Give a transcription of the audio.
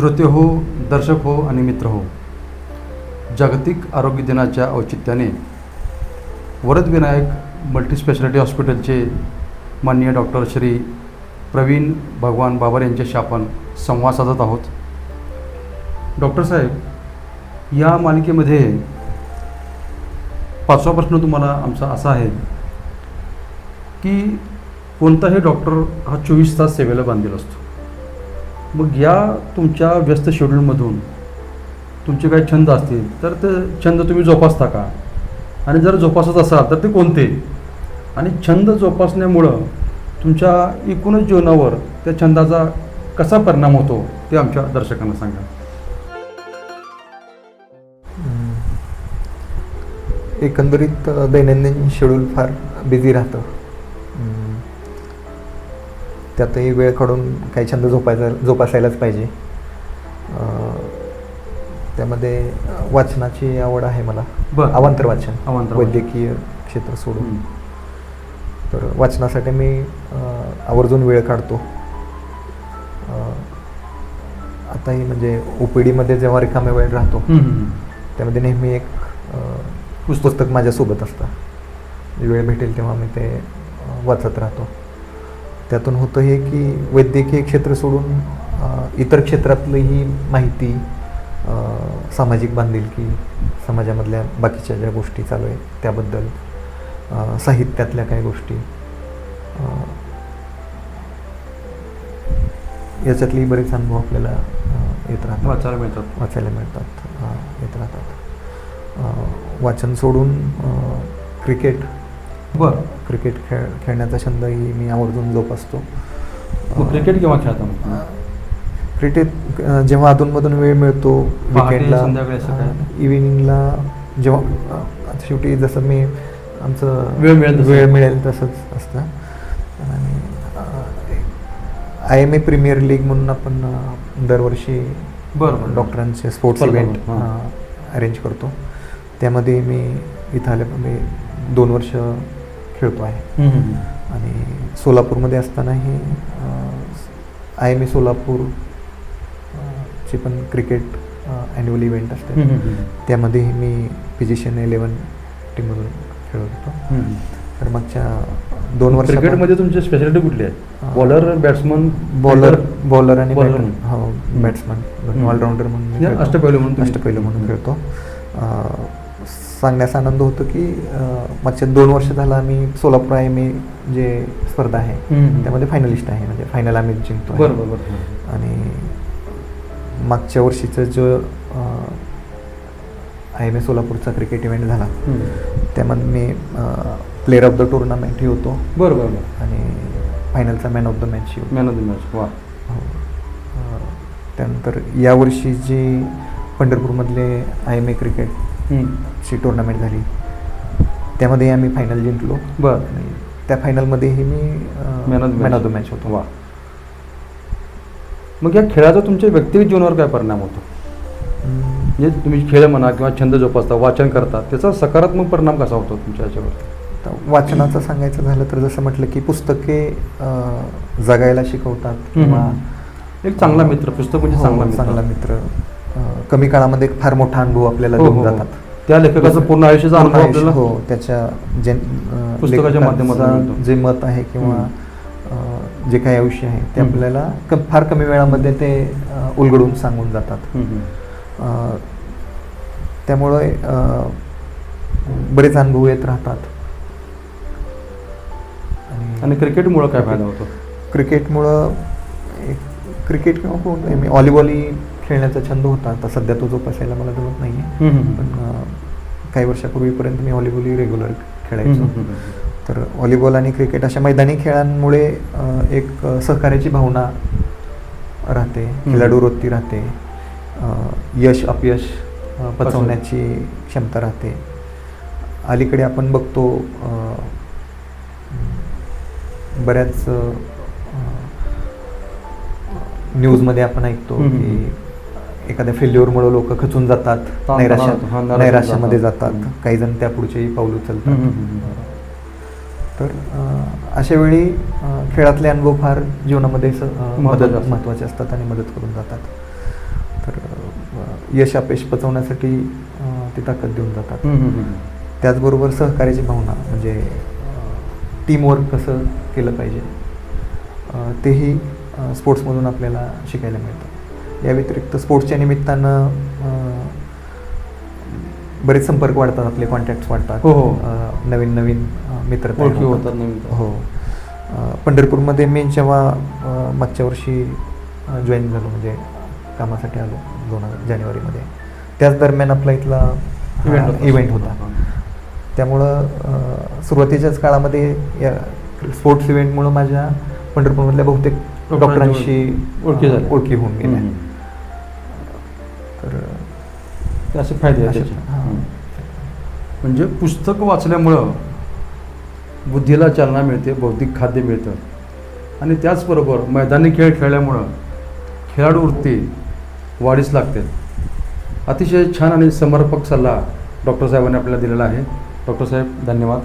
श्रोते हो दर्शक हो आणि मित्र हो. जागतिक आरोग्य दिनाच्या औचित्याने वरदविनायक मल्टीस्पेशालिटी हॉस्पिटलचे माननीय डॉक्टर श्री प्रवीण भगवान बाबर यांच्याशी आपण संवाद साधत आहोत. डॉक्टर साहेब या मालिकेमध्ये पाचवा प्रश्न तुम्हाला आमचा असा आहे की कोणताही डॉक्टर हा चोवीस तास सेवेला बांधलेला असतो. मग या तुमच्या व्यस्त शेड्यूलमधून तुमचे काही छंद असतील तर ते छंद तुम्ही जोपासता का आणि जर जोपासत असाल तर ते कोणते? आणि छंद जोपासण्यामुळं तुमच्या एकूणच जीवनावर त्या छंदाचा कसा परिणाम होतो ते आमच्या दर्शकांना सांगा. एकंदरीत दैनंदिन शेड्यूल फार बिझी राहतं. त्यातही वेळ काढून काही छंद जोपायचा जोपासायलाच पाहिजे त्यामध्ये वाचनाची आवड आहे मला बरं. अवांतर वाचन अवांतर. वैद्यकीय क्षेत्र सोडून. तर वाचनासाठी मी आवर्जून वेळ काढतो आताही म्हणजे ओ पी डीमध्ये जेव्हा रिकाम्या वेळ राहतो. त्यामध्ये नेहमी एक पुस्तक माझ्यासोबत असतं वेळ भेटेल तेव्हा मी ते वाचत राहतो त्यातून होतं हे की वैद्यकीय क्षेत्र सोडून इतर क्षेत्रातलीही माहिती सामाजिक बांधिलकी समाजामधल्या बाकीच्या ज्या गोष्टी चालू आहेत त्याबद्दल साहित्यातल्या काही गोष्टी अ, याच्यातली बरेच अनुभव आपल्याला येत राहतात. वाचायला मिळतात. वाचायला मिळतात. येत राहतात. वाचन सोडून क्रिकेट बरं. क्रिकेट खेळ खेळण्याचा छंदही मी आवर्जून जोपासतो क्रिकेट केव्हा खेळता मग क्रिकेट जेव्हा अधूनमधून वेळ मिळतो काय? इव्हिनिंगला जेव्हा शेवटी जसं मी आमचं वेळ मिळेल. वेळ मिळेल तसंच असतं. आणि I M A premier league म्हणून आपण दरवर्षी बरं बरं. डॉक्टरांचे स्पोर्ट्स इव्हेंट हां. अरेंज करतो. त्यामध्ये मी इथं आले मी दोन वर्ष खेळतो आहे. आणि सोलापूरमध्ये असतानाही आय एम ए सोलापूर ची पण क्रिकेट ॲन्युअल इव्हेंट असते. त्यामध्येही मी फिजिशियन इलेवन टीममधून खेळत होतो. तर मागच्या दोन वर्ष क्रिकेटमध्ये तुमची स्पेशालिटी कुठली आहे. बॉलर बॅट्समन बॉलर बॉलर आणि म्हणून. हो बॅट्समन. ऑलराऊंडर म्हणून. अष्टपैलू म्हणून अष्टपैलू म्हणून. खेळतो अं, सांगण्याचा आनंद होतो की मागच्या दोन वर्ष झाला आम्ही सोलापूर आय एम ए जे स्पर्धा आहे. त्यामध्ये फायनलिस्ट आहे म्हणजे फायनल आम्ही जिंकतो आहे. बरं बरं बरं आणि मागच्या वर्षीचं जो आय एम ए सोलापूरचा क्रिकेट इव्हेंट झाला. त्यामध्ये मी प्लेअर ऑफ द टुर्नामेंटही होतो बरं बरं बरं आणि फायनलचा मॅन ऑफ द होतो मॅन ऑफ द मॅच वा त्यानंतर यावर्षी जी पंढरपूरमधले आय एम ए क्रिकेटची हं. टुर्नामेंट झाली. त्यामध्ये आम्ही फायनल जिंकलो. बरं. आणि त्या फायनलमध्येही मी man of man of the match होतो. वा. मग या खेळाचा तुमच्या व्यक्तिगत जीवनावर काय परिणाम होतो? म्हणजे तुम्ही खेळ म्हणा किंवा छंद जोपासता वाचन करता त्याचा सकारात्मक परिणाम कसा होतो तुमच्या याच्यावर? वाचनाचं सांगायचं झालं तर जसं म्हटलं की पुस्तके अं, जगायला शिकवतात किंवा एक चांगला मित्र पुस्तक म्हणजे हो, चांगला मित्र. चांगला मित्र. कमी काळामध्ये एक फार मोठा अनुभव आपल्याला हो, देऊन हो, हो. जातात त्या लेखकाचं पूर्ण आयुष्याचा पूर्ण अनुभव आयुष्य, आपल्याला हो त्याच्या जे अं, पुस्तकाच्या लेखकाचं माध्यमातून मिळतो. जे मत आहे किंवा अं, जे काही आयुष्य आहे ते हम्म. आपल्याला क- फार कमी वेळामध्ये ते अं, उलगडून सांगून जातात हं, हं. अं, त्यामुळे अं, बरेच अनुभव येत राहतात आणि क्रिकेटमुळं काय फायदा होतो क्रिकेटमुळं एक क्रिकेट किंवा कोण मी व्हॉलीबॉलही खेळण्याचा छंद होता. आता सध्या तो जोपासायला मला जमत नाही आहे. पण काही वर्षापूर्वीपर्यंत मी व्हॉलीबॉलही रेग्युलर खेळायचो. तर व्हॉलीबॉल आणि क्रिकेट अशा मैदानी खेळांमुळे एक सहकार्याची भावना राहते. खेळाडू वृत्ती राहते. यश अपयश पचवण्याची क्षमता राहते. अलीकडे आपण बघतो बऱ्याच न्यूजमध्ये आपण ऐकतो. की एखाद्या फेल्युअरमुळे लोक खचून जातात ताण- नैराश्या नैराश्यात नैराश्यामध्ये जातात. काही जण त्या पुढचेही पाऊल उचलतात हम्म, हम्म, हम्म. तर अं, अशा वेळी अं, खेळातले अनुभव फार जीवनामध्ये स- अं, महत्त्वाचे मदत असतात. महत्त्वाचे असतात आणि मदत करून जातात तर अ, यश अपयश पचवण्यासाठी अ, ते ताकद देऊन जातात हम्म, हम्म, हम्म. त्याचबरोबर सहकार्याची भावना म्हणजे टीमवर्क कसं केलं पाहिजे अ, तेही अ, स्पोर्ट्समधून आपल्याला शिकायला मिळतं या व्यतिरिक्त स्पोर्ट्सच्या निमित्तानं बरेच संपर्क वाढतात आपले कॉन्टॅक्ट्स वाढतात. हो, हो. नवीन नवीन मित्र होतात नवीन हो. पंढरपूरमध्ये मी जेव्हा मागच्या वर्षी जॉईन झालो म्हणजे कामासाठी आलो दोन हजार जानेवारीमध्ये त्याच दरम्यान आपला इथला इव्हेंट इव्हेंट होता. त्यामुळं सुरुवातीच्याच काळामध्ये या स्पोर्ट्स इव्हेंटमुळं माझ्या पंढरपूरमधल्या बहुतेक डॉक्टरांशी ओळखी ओळखी होऊन गेल्या. तर ते असे फायदे आहेत असे- त्याचे. हां. म्हणजे पुस्तक वाचल्यामुळं बुद्धीला चालना मिळते बौद्धिक खाद्य मिळतं. आणि त्याचबरोबर मैदानी खेळ खेळल्यामुळं खेळाडू वृत्ती वाढीस लागते. अतिशय छान आणि समर्पक सल्ला डॉक्टर साहेबांनी आपल्याला दिलेला आहे. डॉक्टर साहेब धन्यवाद.